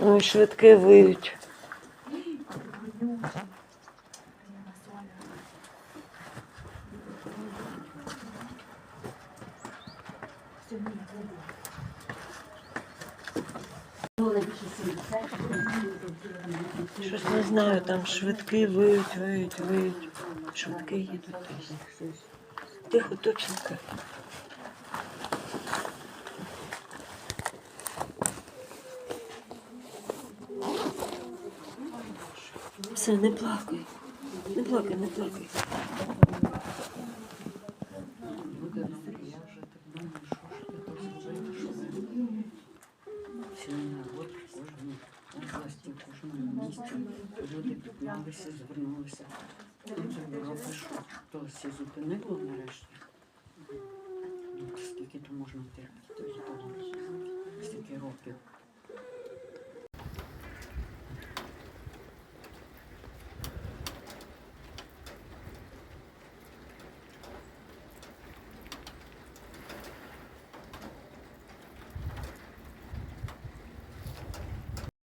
Ой, швидке виють. Щось не знаю, там швидкі виють, виють, виють. Швидкі їдуть. Тихо, точненько. Все, не плакай. Не плакай, не плакай. Я люди піднялися, звернулися. Ну, то всі зупинило нарешті. Скільки то можна терпіти? Скільки років.